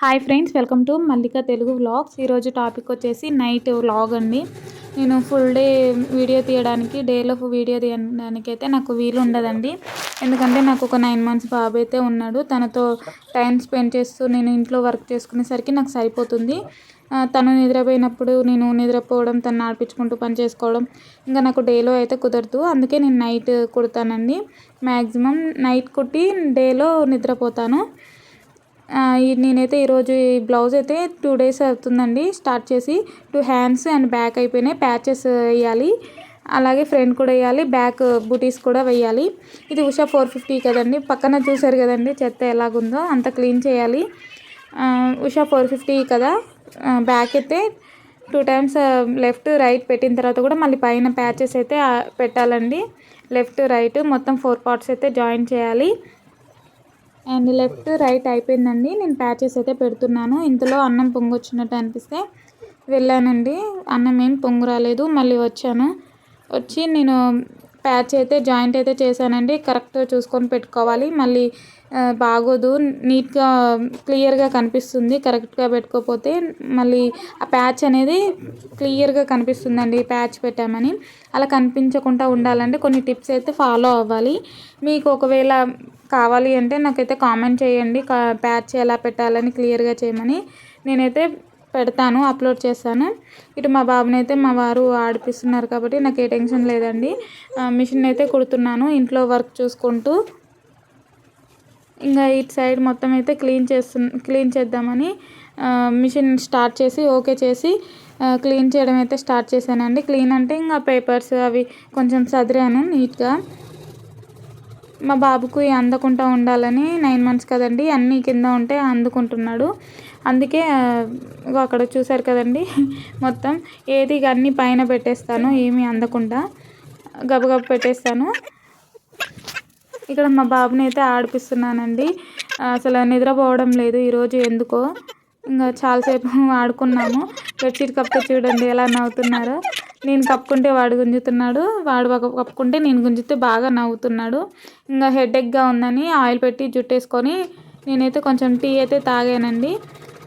Hi friends welcome to Mallika Telugu vlogs. ఈరోజు topic వచ్చేసి night vlog అండి. నేను ఫుల్ డే వీడియో తీయడానికి డేలో వీడియో తీయడానికి అయితే నాకు వీలు ఉండదండి. ఎందుకంటే నాకు ఒక నైన్ మంత్స్ బాబు అయితే ఉన్నాడు. తనతో టైం స్పెండ్ చేస్తూ నేను ఇంట్లో వర్క్ చేసుకునేసరికి నాకు సరిపోతుంది. తను నిద్రపోయినప్పుడు నేను నిద్రపోవడం తను ఆడిపించుకుంటూ పని చేసుకోవడం ఇంకా నాకు డేలో అయితే కుదరదు. అందుకే నేను నైట్ కుడతానండి. మ్యాక్సిమం నైట్ కుట్టి డేలో నిద్రపోతాను. నేనైతే ఈరోజు ఈ బ్లౌజ్ అయితే టూ డేస్ అవుతుందండి. స్టార్ట్ చేసి టూ హ్యాండ్స్ అండ్ బ్యాక్ అయిపోయినాయి. ప్యాచెస్ వేయాలి. అలాగే ఫ్రంట్ కూడా వేయాలి. బ్యాక్ బూటీస్ కూడా వేయాలి. ఇది ఉషా ఫోర్ ఫిఫ్టీ కదండి. పక్కన చూసారు కదండి చెత్త ఎలాగుందో అంత క్లీన్ చేయాలి. ఉషా ఫోర్ ఫిఫ్టీ కదా. బ్యాక్ అయితే టూ టైమ్స్ లెఫ్ట్ రైట్ పెట్టిన తర్వాత కూడా మళ్ళీ పైన ప్యాచెస్ అయితే పెట్టాలండి. లెఫ్ట్ రైట్ మొత్తం ఫోర్ పార్ట్స్ అయితే జాయిన్ చేయాలి. అండ్ లెఫ్ట్ రైట్ అయిపోయిందండి. నేను ప్యాచెస్ అయితే పెడుతున్నాను. ఇంతలో అన్నం పొంగొచ్చినట్టు అనిపిస్తే వెళ్ళానండి. అన్నం ఏం పొంగు రాలేదు. మళ్ళీ వచ్చాను. వచ్చి నేను ప్యాచ్ అయితే జాయింట్ అయితే చేశానండి. కరెక్ట్గా చూసుకొని పెట్టుకోవాలి. మళ్ళీ బాగోదు. నీట్గా క్లియర్గా కనిపిస్తుంది. కరెక్ట్గా పెట్టుకోకపోతే మళ్ళీ ఆ ప్యాచ్ అనేది క్లియర్గా కనిపిస్తుందండి. ప్యాచ్ పెట్టామని. అలా కనిపించకుండా ఉండాలంటే కొన్ని టిప్స్ అయితే ఫాలో అవ్వాలి. మీకు ఒకవేళ కావాలి అంటే నాకైతే కామెంట్ చేయండి. కా- ప్యాచ్ ఎలా పెట్టాలని క్లియర్గా చేయమని. నేనైతే పెడతాను అప్లోడ్ చేస్తాను. ఇటు మా బాబుని అయితే మా వారు ఆడిపిస్తున్నారు కాబట్టి నాకు ఏ టెన్షన్ లేదండి. మిషన్ అయితే కుడుతున్నాను ఇంట్లో వర్క్ చూసుకుంటూ. ఇంకా ఇటు సైడ్ మొత్తం అయితే క్లీన్ చేస్తు క్లీన్ చేద్దామని మిషన్ స్టార్ట్ చేసి ఓకే చేసి క్లీన్ చేయడం అయితే స్టార్ట్ చేశానండి. క్లీన్ అంటే ఇంకా పేపర్స్ అవి కొంచెం సదిరాను నీట్గా. మా బాబుకు అందకుండా ఉండాలని నైన్ మంత్స్ కదండి అన్నీ కింద ఉంటే అందుకుంటున్నాడు. అందుకే అక్కడ చూసారు కదండి మొత్తం ఏది ఇక అన్నీ పైన పెట్టేస్తాను ఏమీ అందకుండా గబగబ పెట్టేస్తాను. ఇక్కడ మా బాబుని అయితే ఆడిపిస్తున్నానండి. అసలు నిద్రపోవడం లేదు ఈరోజు ఎందుకో. ఇంకా చాలాసేపు ఆడుకున్నాము. బెడ్షీట్ కప్పితే చూడండి ఎలా నవ్వుతున్నారో. నేను కప్పుకుంటే వాడు గుంజుతున్నాడు వాడు ఒక కప్పుకుంటే నేను గుంజితే బాగా నవ్వుతున్నాడు. ఇంకా హెడేక్గా ఉందని ఆయిల్ పెట్టి జుట్టేసుకొని నేనైతే కొంచెం టీ అయితే తాగానండి.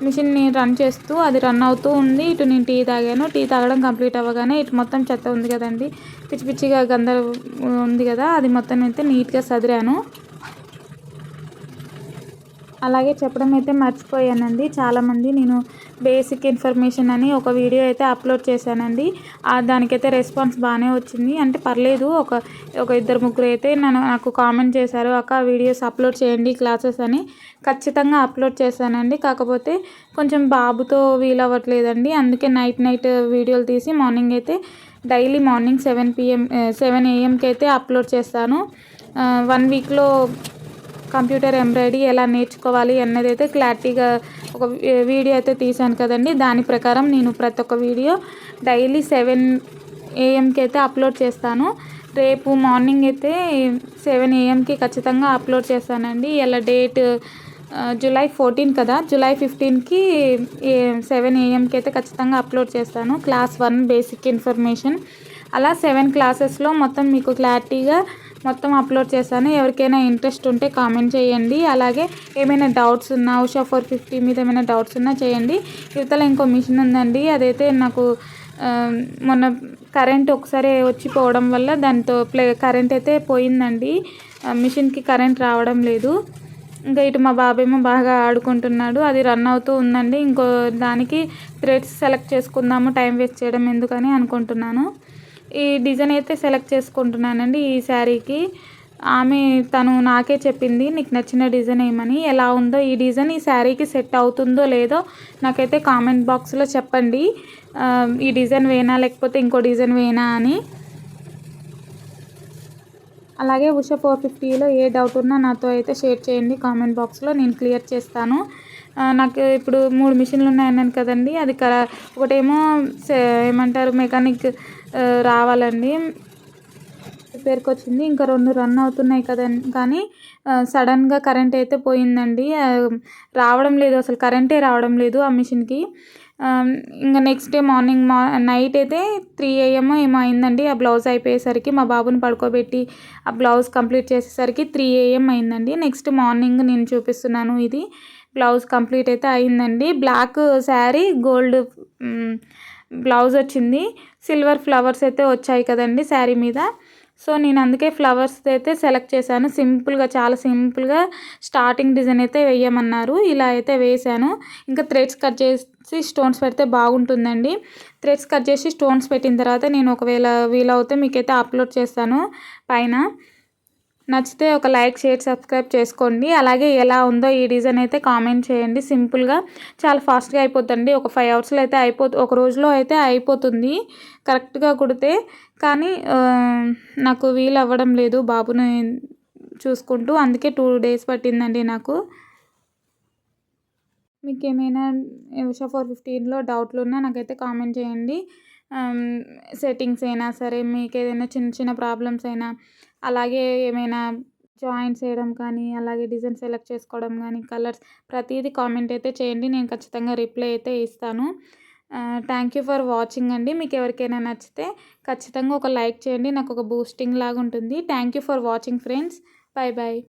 మిషన్ని రన్ చేస్తూ అది రన్ అవుతూ ఉంది. ఇటు నేను టీ తాగాను. టీ తాగడం కంప్లీట్ అవ్వగానే ఇటు మొత్తం చెత్త ఉంది కదండి. పిచ్చి పిచ్చిగా గందర ఉంది కదా అది మొత్తం అయితే నీట్గా సదిరాను. అలాగే చెప్పడం అయితే మర్చిపోయానండి. చాలామంది నేను బేసిక్ ఇన్ఫర్మేషన్ అని ఒక వీడియో అయితే అప్లోడ్ చేశానండి. దానికైతే రెస్పాన్స్ బాగానే వచ్చింది. అంటే పర్లేదు ఒక ఒక ఇద్దరు ముగ్గురు అయితే నన్ను నాకు కామెంట్ చేశారు అక్క వీడియోస్ అప్లోడ్ చేయండి క్లాసెస్ అని ఖచ్చితంగా అప్లోడ్ చేశానండి. కాకపోతే కొంచెం బాబుతో వీలవ్వట్లేదండి అందుకే నైట్ నైట్ వీడియోలు తీసి మార్నింగ్ అయితే daily morning seven PM seven ఏఎంకి అయితే అప్లోడ్ చేస్తాను. వన్ వీక్లో కంప్యూటర్ ఎంబ్రాయిడరీ ఎలా నేర్చుకోవాలి అన్నది అయితే క్లారిటీగా ఒక వీడియో అయితే తీశాను కదండి. దాని ప్రకారం నేను ప్రతి ఒక్క వీడియో డైలీ సెవెన్ ఏఎంకి అయితే అప్లోడ్ చేస్తాను. రేపు మార్నింగ్ అయితే సెవెన్ ఏఎంకి ఖచ్చితంగా అప్లోడ్ చేస్తానండి. ఇలా డేట్ జులై జూలై ఫోర్టీన్ కదా. జూలై ఫిఫ్టీన్కి సెవెన్ ఏఎంకి అయితే ఖచ్చితంగా అప్లోడ్ చేస్తాను. Class one basic information. అలా సెవెన్ క్లాసెస్లో మొత్తం మీకు క్లారిటీగా మొత్తం అప్లోడ్ చేశాను. ఎవరికైనా ఇంట్రెస్ట్ ఉంటే కామెంట్ చేయండి. అలాగే ఏమైనా డౌట్స్ ఉన్నా ఉషా ఫోర్ ఫిఫ్టీ మీద ఏమైనా డౌట్స్ ఉన్నా చేయండి. ఇవతల ఇంకో మిషన్ ఉందండి. అదైతే నాకు మొన్న కరెంట్ ఒకసారి వచ్చిపోవడం వల్ల దాంతో ప్లే కరెంట్ అయితే పోయిందండి. మిషన్కి కరెంట్ రావడం లేదు. ఇంకా ఇటు మా బాబేమో బాగా ఆడుకుంటున్నాడు. అది రన్ అవుతూ ఉందండి. ఇంకో దానికి థ్రెడ్స్ సెలెక్ట్ చేసుకుందాము టైం వేస్ట్ చేయడం ఎందుకని అనుకుంటున్నాను. ఈ డిజైన్ అయితే సెలెక్ట్ చేసుకుంటున్నానండి ఈ శారీకి. ఆమె తను నాకే చెప్పింది నీకు నచ్చిన డిజైన్ ఏమని ఎలా ఉందో ఈ డిజైన్ ఈ శారీకి సెట్ అవుతుందో లేదో నాకైతే కామెంట్ బాక్స్లో చెప్పండి. ఈ డిజైన్ వేనా లేకపోతే ఇంకో డిజైన్ వేనా అని. అలాగే ఉష ఫోర్ ఫిఫ్టీలో ఏ డౌట్ ఉన్నా నాతో అయితే షేర్ చేయండి కామెంట్ బాక్స్లో నేను క్లియర్ చేస్తాను. నాకు ఇప్పుడు మూడు మిషన్లు ఉన్నాయన్నాను కదండి అది కర ఒకటేమో సే- ఏమంటారు మెకానిక్ రావాలండి. రిపేర్కి వచ్చింది ఇంకా రెండు రన్ అవుతున్నాయి కదా కానీ సడన్గా కరెంట్ అయితే పోయిందండి. రావడం లేదు. అసలు కరెంటే రావడం లేదు ఆ మిషన్కి. ఇంకా నెక్స్ట్ డే మార్నింగ్ మా నైట్ అయితే త్రీ ఏఎం ఏమో అయిందండి. ఆ బ్లౌజ్ అయిపోయేసరికి మా బాబుని పడుకోబెట్టి ఆ బ్లౌజ్ కంప్లీట్ చేసేసరికి త్రీ ఏఎం అయిందండి. నెక్స్ట్ మార్నింగ్ నేను చూపిస్తున్నాను ఇది. బ్లౌజ్ కంప్లీట్ అయితే అయిందండి. బ్లాక్ శారీ గోల్డ్ బ్లౌజ్ వచ్చింది. సిల్వర్ ఫ్లవర్స్ అయితే వచ్చాయి కదండి శారీ మీద. సో నేను అందుకే ఫ్లవర్స్ అయితే సెలెక్ట్ చేశాను. సింపుల్గా చాలా సింపుల్గా స్టార్టింగ్ డిజైన్ అయితే వేయమన్నారు. ఇలా అయితే వేశాను. ఇంకా థ్రెడ్స్ కట్ చేసి స్టోన్స్ పెడితే బాగుంటుందండి. థ్రెడ్స్ కట్ చేసి స్టోన్స్ పెట్టిన తర్వాత నేను ఒకవేళ వీలవుతే మీకైతే అప్లోడ్ చేస్తాను పైన. నచ్చితే ఒక లైక్ షేర్ సబ్స్క్రైబ్ చేసుకోండి. అలాగే ఎలా ఉందో ఈ డిజైన్ అయితే కామెంట్ చేయండి. సింపుల్గా చాలా ఫాస్ట్గా అయిపోతుంది ఒక ఫైవ్ అవర్స్లో అయితే అయిపో ఒక రోజులో అయితే అయిపోతుంది. కరెక్ట్గా కుడితే. కానీ నాకు వీలు అవ్వడం లేదు బాబుని చూసుకుంటూ. అందుకే టూ డేస్ పట్టిందండి నాకు. మీకు ఏమైనా ఫోర్ ఫిఫ్టీన్లో డౌట్లు ఉన్నా నాకైతే కామెంట్ చేయండి. సెట్టింగ్స్ అయినా సరే మీకు ఏదైనా చిన్న చిన్న ప్రాబ్లమ్స్ అయినా అలాగే ఏమైనా జాయింట్స్ వేయడం కానీ అలాగే డిజైన్ సెలెక్ట్ చేసుకోవడం కానీ కలర్స్ ప్రతిదీ కామెంట్ అయితే చేయండి. నేను ఖచ్చితంగా రిప్లై అయితే ఇస్తాను. థ్యాంక్ యూ ఫర్ వాచింగ్ అండి. మీకు ఎవరికైనా నచ్చితే ఖచ్చితంగా ఒక లైక్ చేయండి. నాకు ఒక బూస్టింగ్ లాగా ఉంటుంది thank you for watching friends bye bye